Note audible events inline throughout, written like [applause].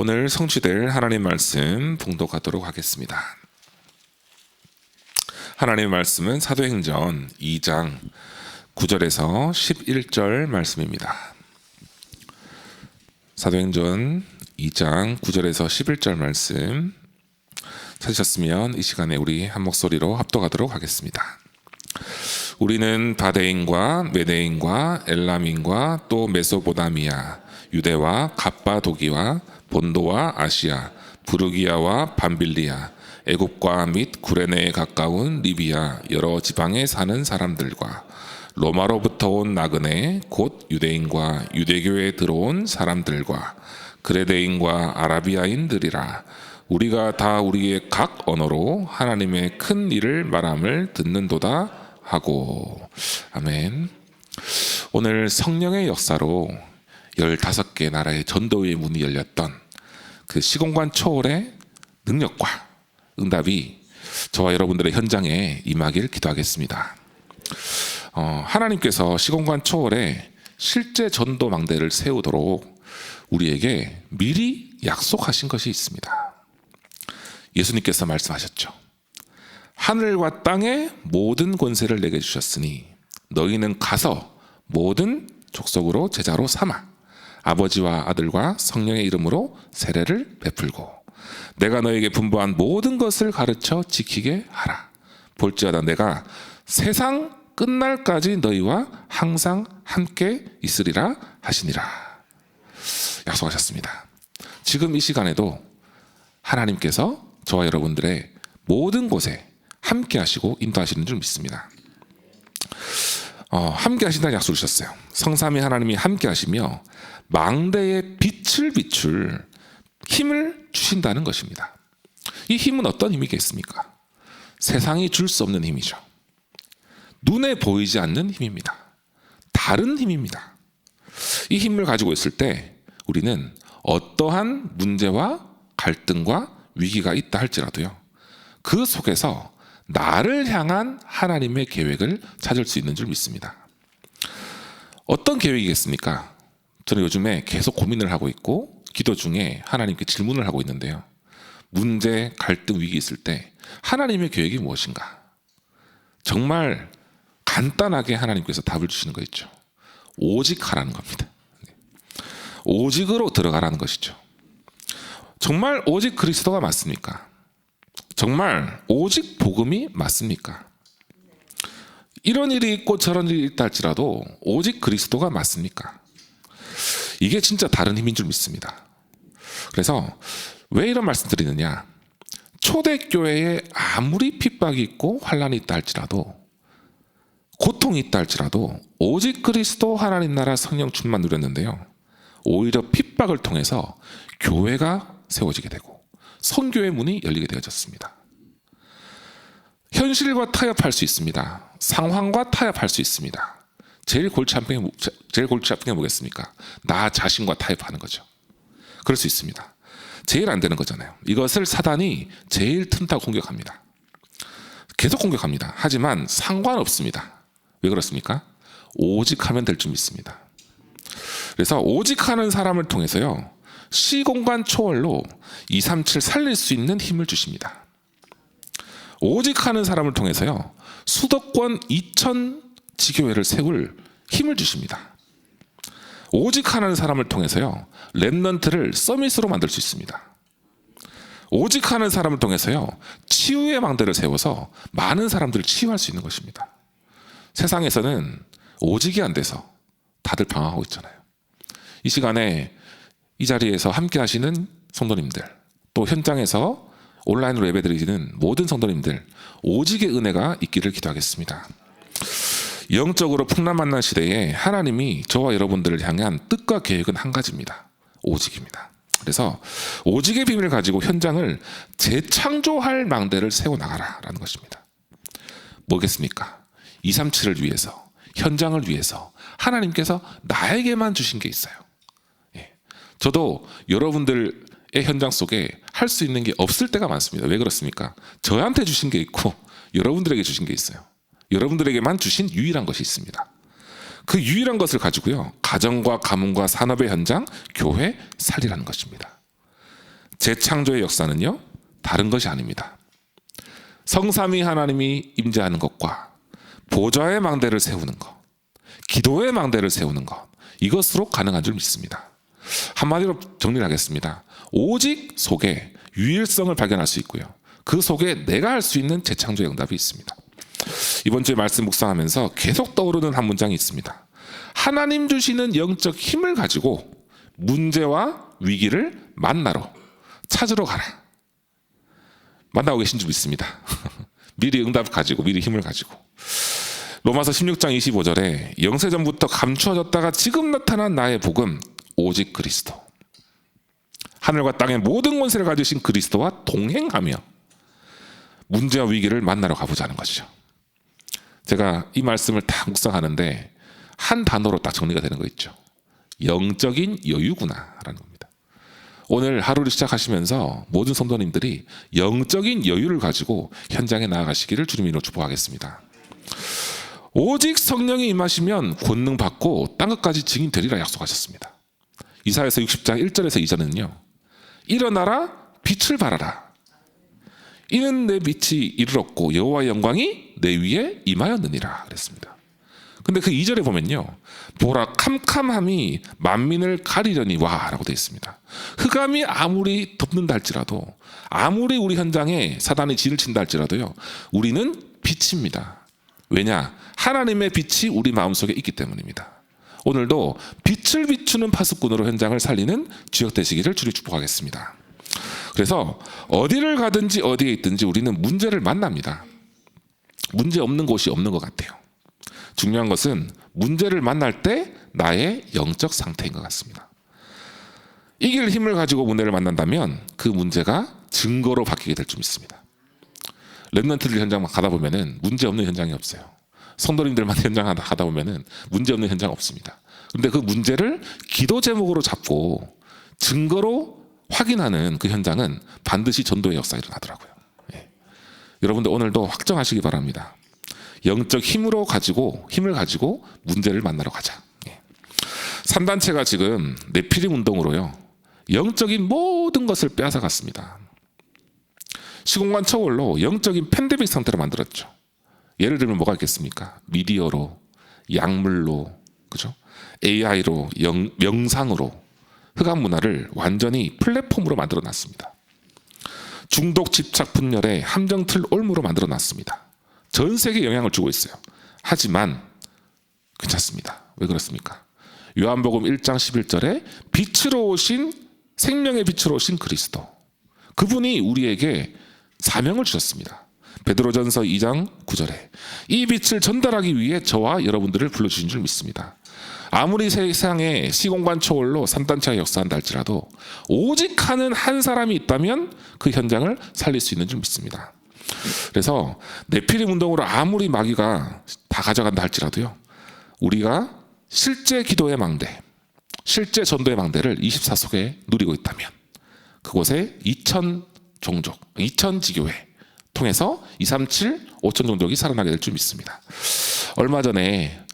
오늘 성취될 하나님 말씀 봉독하도록 하겠습니다. 하나님의 말씀은 사도행전 2장 9절에서 11절 말씀입니다. 사도행전 2장 9절에서 11절 말씀 찾으셨으면 이 시간에 우리 한 목소리로 합독하도록 하겠습니다. 우리는 바데인과 메데인과 엘람인과 또 메소보다미아, 유대와 갑바도기와 본도와 아시아, 부르기아와 밤빌리아, 애굽과 및 구레네에 가까운 리비아 여러 지방에 사는 사람들과 로마로부터 온 나그네 곧 유대인과 유대교에 들어온 사람들과 그레데인과 아라비아인들이라 우리가 다 우리의 각 언어로 하나님의 큰 일을 말함을 듣는도다 하고 아멘. 오늘 성령의 역사로 15개 나라의 전도의 문이 열렸던 그 시공간 초월의 능력과 응답이 저와 여러분들의 현장에 임하길 기도하겠습니다. 어, 하나님께서 시공간 초월에 실제 전도 망대를 세우도록 우리에게 미리 약속하신 것이 있습니다. 예수님께서 말씀하셨죠. 하늘과 땅의 모든 권세를 내게 주셨으니 너희는 가서 모든 족속으로 제자로 삼아 아버지와 아들과 성령의 이름으로 세례를 베풀고 내가 너에게 분부한 모든 것을 가르쳐 지키게 하라. 볼지어다 내가 세상 끝날까지 너희와 항상 함께 있으리라 하시니라. 약속하셨습니다. 지금 이 시간에도 하나님께서 저와 여러분들의 모든 곳에 함께 하시고 인도하시는 줄 믿습니다. 어, 함께 하신다는 약속을 주셨어요. 성삼위 하나님이 함께 하시며 망대에 빛을 비출 힘을 주신다는 것입니다. 이 힘은 어떤 힘이겠습니까? 세상이 줄 수 없는 힘이죠. 눈에 보이지 않는 힘입니다. 다른 힘입니다. 이 힘을 가지고 있을 때 우리는 어떠한 문제와 갈등과 위기가 있다 할지라도요. 그 속에서 나를 향한 하나님의 계획을 찾을 수 있는 줄 믿습니다. 어떤 계획이겠습니까? 저는 요즘에 계속 고민을 하고 있고 기도 중에 하나님께 질문을 하고 있는데요. 문제, 갈등, 위기 있을 때 하나님의 계획이 무엇인가? 정말 간단하게 하나님께서 답을 주시는 거 있죠. 오직 하라는 겁니다. 오직으로 들어가라는 것이죠. 정말 오직 그리스도가 맞습니까? 정말 오직 복음이 맞습니까? 이런 일이 있고 저런 일이 있다 할지라도 오직 그리스도가 맞습니까? 이게 진짜 다른 힘인 줄 믿습니다. 그래서 왜 이런 말씀 드리느냐? 초대교회에 아무리 핍박이 있고 환란이 있다 할지라도 고통이 있다 할지라도 오직 그리스도 하나님 나라 성령 충만 누렸는데요. 오히려 핍박을 통해서 교회가 세워지게 되고 성교의 문이 열리게 되어졌습니다. 현실과 타협할 수 있습니다. 상황과 타협할 수 있습니다. 제일 골치 아픈 게, 제일 골치 아픈 게 뭐겠습니까? 나 자신과 타협하는 거죠. 그럴 수 있습니다. 제일 안 되는 거잖아요. 이것을 사단이 제일 틈타 공격합니다. 계속 공격합니다. 하지만 상관없습니다. 왜 그렇습니까? 오직 하면 될 줄 믿습니다. 그래서 오직 하는 사람을 통해서요. 시공간 초월로 237 살릴 수 있는 힘을 주십니다. 오직 하는 사람을 통해서요. 수도권 2천 지교회를 세울 힘을 주십니다. 오직 하는 사람을 통해서요. 랩넌트를 서밋으로 만들 수 있습니다. 오직 하는 사람을 통해서요. 치유의 망대를 세워서 많은 사람들을 치유할 수 있는 것입니다. 세상에서는 오직이 안 돼서 다들 방황하고 있잖아요. 이 시간에 이 자리에서 함께 하시는 성도님들, 또 현장에서 온라인으로 예배드리는 모든 성도님들, 오직의 은혜가 있기를 기도하겠습니다. 영적으로 풍랑만난 시대에 하나님이 저와 여러분들을 향한 뜻과 계획은 한 가지입니다. 오직입니다. 그래서 오직의 비밀을 가지고 현장을 재창조할 망대를 세워나가라라는 것입니다. 뭐겠습니까? 237을 위해서, 현장을 위해서 하나님께서 나에게만 주신 게 있어요. 예. 저도 여러분들의 현장 속에 할 수 있는 게 없을 때가 많습니다. 왜 그렇습니까? 저한테 주신 게 있고 여러분들에게 주신 게 있어요. 여러분들에게만 주신 유일한 것이 있습니다. 그 유일한 것을 가지고요. 가정과 가문과 산업의 현장, 교회 살리라는 것입니다. 재창조의 역사는요 다른 것이 아닙니다. 성삼위 하나님이 임재하는 것과 보좌의 망대를 세우는 것, 기도의 망대를 세우는 것 이것으로 가능한 줄 믿습니다. 한마디로 정리를 하겠습니다. 오직 속에 유일성을 발견할 수 있고요. 그 속에 내가 할 수 있는 재창조의 응답이 있습니다. 이번 주에 말씀 묵상하면서 계속 떠오르는 한 문장이 있습니다. 하나님 주시는 영적 힘을 가지고 문제와 위기를 만나러 찾으러 가라. 만나고 계신 줄 믿습니다. [laughs] 미리 응답 가지고 미리 힘을 가지고 로마서 16장 25절에 영세전부터 감추어졌다가 지금 나타난 나의 복음 오직 그리스도 하늘과 땅의 모든 권세를 가지신 그리스도와 동행하며 문제와 위기를 만나러 가보자는 것이죠. 제가 이 말씀을 다 묵상하는데 한 단어로 딱 정리가 되는 거 있죠. 영적인 여유구나라는 겁니다. 오늘 하루를 시작하시면서 모든 성도님들이 영적인 여유를 가지고 현장에 나아가시기를 주님으로 축복하겠습니다. 오직 성령이 임하시면 권능 받고 땅 끝까지 증인 되리라 약속하셨습니다. 이사에서 60장 1절에서 2절은요. 일어나라 빛을 발하라. 이는 내 빛이 이르렀고 여호와의 영광이 내 위에 임하였느니라 그랬습니다. 근데 그 2절에 보면요. 보라 캄캄함이 만민을 가리려니 와라고 되어 있습니다. 흑암이 아무리 덮는다 할지라도 아무리 우리 현장에 사단이 진을 친다 할지라도요. 우리는 빛입니다. 왜냐? 하나님의 빛이 우리 마음속에 있기 때문입니다. 오늘도 빛을 비추는 파수꾼으로 현장을 살리는 주역 되시기를 주님 축복하겠습니다. 그래서 어디를 가든지 어디에 있든지 우리는 문제를 만납니다. 문제 없는 곳이 없는 것 같아요. 중요한 것은 문제를 만날 때 나의 영적 상태인 것 같습니다. 이길 힘을 가지고 문제를 만난다면 그 문제가 증거로 바뀌게 될 줄 믿습니다. 랩런트들 현장만 가다 보면은 문제 없는 현장이 없어요. 성도님들만 현장 가다 보면은 문제 없는 현장 없습니다. 근데 그 문제를 기도 제목으로 잡고 증거로 확인하는 그 현장은 반드시 전도의 역사가 일어나더라고요. 예. 여러분들 오늘도 확정하시기 바랍니다. 영적 힘으로 가지고 힘을 가지고 문제를 만나러 가자. 예. 3단체가 지금 내피림 운동으로요. 영적인 모든 것을 빼앗아 갔습니다. 시공간 초월로 영적인 팬데믹 상태를 만들었죠. 예를 들면 뭐가 있겠습니까? 미디어로, 약물로, 그죠? AI로, 영, 명상으로 흑암 문화를 완전히 플랫폼으로 만들어 놨습니다. 중독 집착 분열의 함정틀 올무로 만들어 놨습니다. 전 세계에 영향을 주고 있어요. 하지만 괜찮습니다. 왜 그렇습니까? 요한복음 1장 11절에 빛으로 오신 생명의 빛으로 오신 그리스도. 그분이 우리에게 사명을 주셨습니다. 베드로전서 2장 9절에 이 빛을 전달하기 위해 저와 여러분들을 불러주신 줄 믿습니다. 아무리 세상에 시공간 초월로 산단체가 역사한다 할지라도 오직 하는 한 사람이 있다면 그 현장을 살릴 수 있는 줄 믿습니다. 그래서 내피림 운동으로 아무리 마귀가 다 가져간다 할지라도요. 우리가 실제 기도의 망대, 실제 전도의 망대를 24속에 누리고 있다면 그곳에 2천 종족, 2천 지교회 통해서 237, 5천 종족이 살아나게 될 줄 믿습니다. 얼마 전에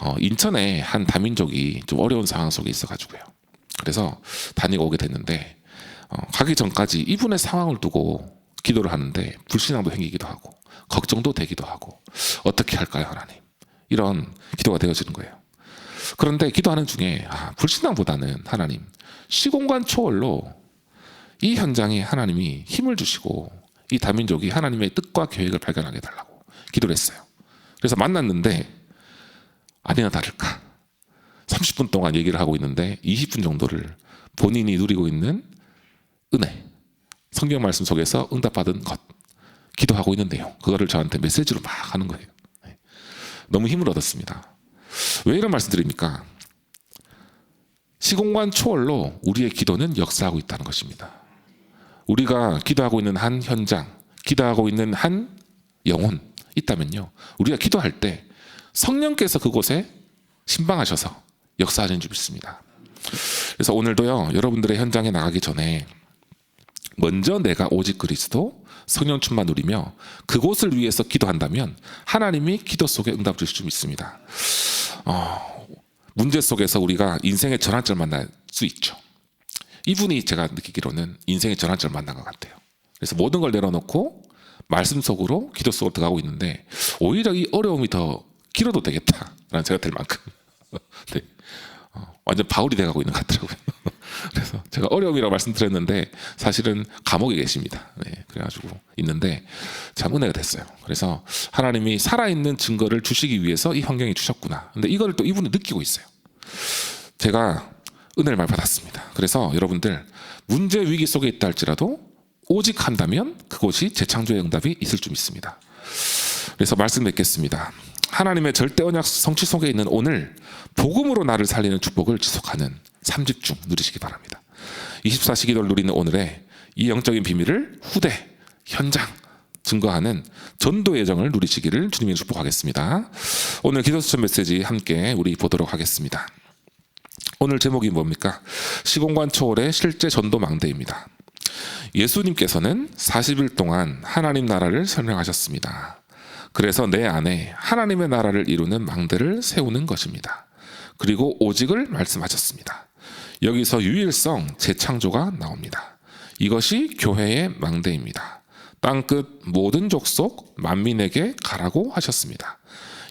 어, 인천에 한 다민족이 좀 어려운 상황 속에 있어가지고요. 그래서 다니고 오게 됐는데 어, 가기 전까지 이분의 상황을 두고 기도를 하는데 불신앙도 생기기도 하고 걱정도 되기도 하고 어떻게 할까요 하나님 이런 기도가 되어지는 거예요. 그런데 기도하는 중에 아, 불신앙보다는 하나님 시공간 초월로 이 현장에 하나님이 힘을 주시고 이 다민족이 하나님의 뜻과 계획을 발견하게 달라고 기도를 했어요. 그래서 만났는데 아니나 다를까 30분 동안 얘기를 하고 있는데 20분 정도를 본인이 누리고 있는 은혜 성경 말씀 속에서 응답받은 것 기도하고 있는데요. 그거를 저한테 메시지로 막 하는 거예요. 네. 너무 힘을 얻었습니다. 왜 이런 말씀 드립니까? 시공간 초월로 우리의 기도는 역사하고 있다는 것입니다. 우리가 기도하고 있는 한 현장, 기도하고 있는 한 영혼 있다면요. 우리가 기도할 때 성령께서 그곳에 신방하셔서 역사하는 줄 믿습니다. 그래서 오늘도요, 여러분들의 현장에 나가기 전에 먼저 내가 오직 그리스도 성령 충만 누리며 그곳을 위해서 기도한다면 하나님이 기도 속에 응답 주실 줄 믿습니다. 어, 문제 속에서 우리가 인생의 전환점을 만날 수 있죠. 이분이 제가 느끼기로는 인생의 전환점을 만난 것 같아요. 그래서 모든 걸 내려놓고 말씀 속으로 기도 속으로 들어가고 있는데 오히려 이 어려움이 더 길어도 되겠다라는 생각 들 만큼 [laughs] 네. 어, 완전 바울이 돼가고 있는 것 같더라고요. [laughs] 그래서 제가 어려움이라고 말씀드렸는데 사실은 감옥에 계십니다. 네, 그래가지고 있는데 참 은혜가 됐어요. 그래서 하나님이 살아있는 증거를 주시기 위해서 이 환경에 주셨구나. 근데 이거를 또 이분이 느끼고 있어요. 제가 은혜를 많이 받았습니다. 그래서 여러분들 문제 위기 속에 있다 할지라도 오직 한다면 그곳이 재창조의 응답이 있을 줄 믿습니다. 그래서 말씀 맺겠습니다. 하나님의 절대 언약 성취 속에 있는 오늘 복음으로 나를 살리는 축복을 지속하는 삼집중 누리시기 바랍니다. 24시 기도를 누리는 오늘에 이 영적인 비밀을 후대 현장 증거하는 전도 예정을 누리시기를 주님이 축복하겠습니다. 오늘 기도 수천 메시지 함께 우리 보도록 하겠습니다. 오늘 제목이 뭡니까? 시공간 초월의 실제 전도 망대입니다. 예수님께서는 40일 동안 하나님 나라를 설명하셨습니다. 그래서 내 안에 하나님의 나라를 이루는 망대를 세우는 것입니다. 그리고 오직을 말씀하셨습니다. 여기서 유일성, 재창조가 나옵니다. 이것이 교회의 망대입니다. 땅끝 모든 족속 만민에게 가라고 하셨습니다.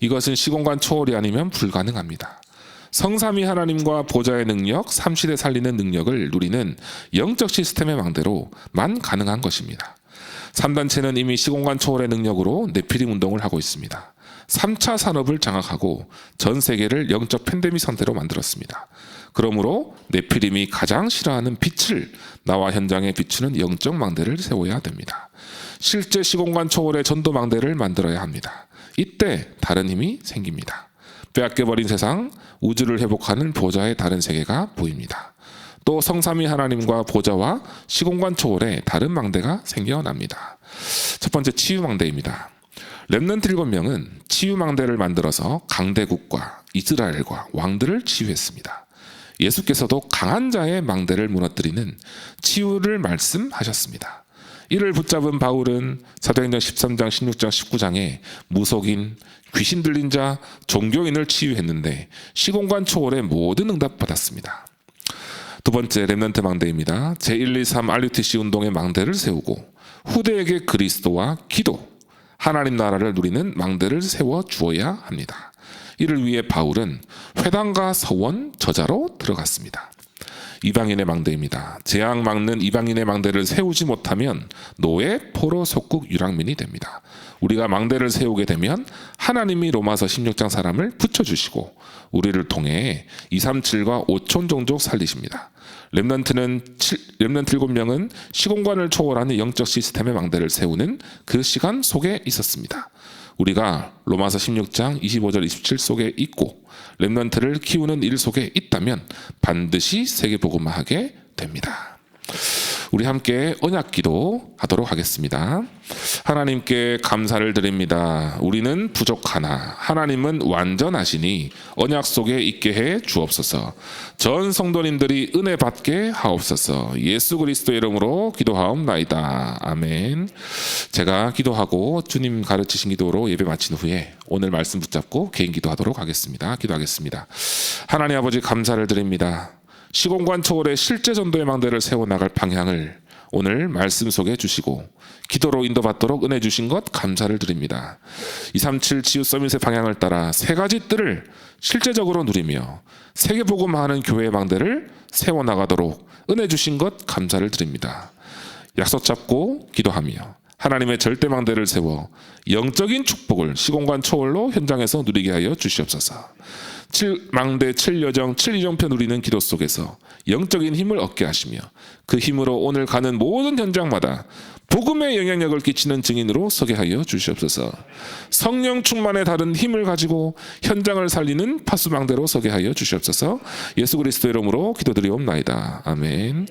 이것은 시공간 초월이 아니면 불가능합니다. 성삼위 하나님과 보좌의 능력, 삼시대 살리는 능력을 누리는 영적 시스템의 망대로만 가능한 것입니다. 3단체는 이미 시공간 초월의 능력으로 네피림 운동을 하고 있습니다. 3차 산업을 장악하고 전 세계를 영적 팬데믹 상태로 만들었습니다. 그러므로 네피림이 가장 싫어하는 빛을 나와 현장에 비추는 영적 망대를 세워야 됩니다. 실제 시공간 초월의 전도 망대를 만들어야 합니다. 이때 다른 힘이 생깁니다. 빼앗겨버린 세상, 우주를 회복하는 보좌의 다른 세계가 보입니다. 또 성삼위 하나님과 보좌와 시공간 초월의 다른 망대가 생겨납니다. 첫 번째 치유 망대입니다. 렘넌트 일곱 명은 치유 망대를 만들어서 강대국과 이스라엘과 왕들을 치유했습니다. 예수께서도 강한 자의 망대를 무너뜨리는 치유를 말씀하셨습니다. 이를 붙잡은 바울은 사도행전 13장, 16장, 19장에 무속인, 귀신 들린 자, 종교인을 치유했는데 시공간 초월의 모든 응답 받았습니다. 두 번째 렘넌트 망대입니다. 제1, 2, 3 RUTC 운동의 망대를 세우고 후대에게 그리스도와 기도, 하나님 나라를 누리는 망대를 세워 주어야 합니다. 이를 위해 바울은 회당과 서원 저자로 들어갔습니다. 이방인의 망대입니다. 재앙 막는 이방인의 망대를 세우지 못하면 노예, 포로, 속국, 유랑민이 됩니다. 우리가 망대를 세우게 되면 하나님이 로마서 16장 사람을 붙여주시고 우리를 통해 237과 5촌 종족 살리십니다. 7, 렘넌트 7명은 시공간을 초월하는 영적 시스템의 망대를 세우는 그 시간 속에 있었습니다. 우리가 로마서 16장 25절 27 속에 있고 렘넌트를 키우는 일 속에 있다면 반드시 세계 복음화하게 됩니다. 우리 함께 언약 기도 하도록 하겠습니다. 하나님께 감사를 드립니다. 우리는 부족하나 하나님은 완전하시니 언약 속에 있게 해 주옵소서. 전 성도님들이 은혜 받게 하옵소서. 예수 그리스도의 이름으로 기도하옵나이다. 아멘. 제가 기도하고 주님 가르치신 기도로 예배 마친 후에 오늘 말씀 붙잡고 개인 기도하도록 하겠습니다. 기도하겠습니다. 하나님 아버지 감사를 드립니다. 시공간 초월의 실제 전도의 망대를 세워 나갈 방향을 오늘 말씀 속에 주시고 기도로 인도받도록 은혜 주신 것 감사를 드립니다. 237 치유 서밋의 방향을 따라 세 가지 뜰을 실제적으로 누리며 세계 복음하는 교회의 망대를 세워 나가도록 은혜 주신 것 감사를 드립니다. 약속 잡고 기도하며 하나님의 절대 망대를 세워 영적인 축복을 시공간 초월로 현장에서 누리게 하여 주시옵소서. 7 망대 7여정 7이정표 누리는 기도 속에서 영적인 힘을 얻게 하시며 그 힘으로 오늘 가는 모든 현장마다 복음의 영향력을 끼치는 증인으로 서게 하여 주시옵소서. 성령 충만의 다른 힘을 가지고 현장을 살리는 파수망대로 서게 하여 주시옵소서. 예수 그리스도 이름으로 기도드리옵나이다. 아멘.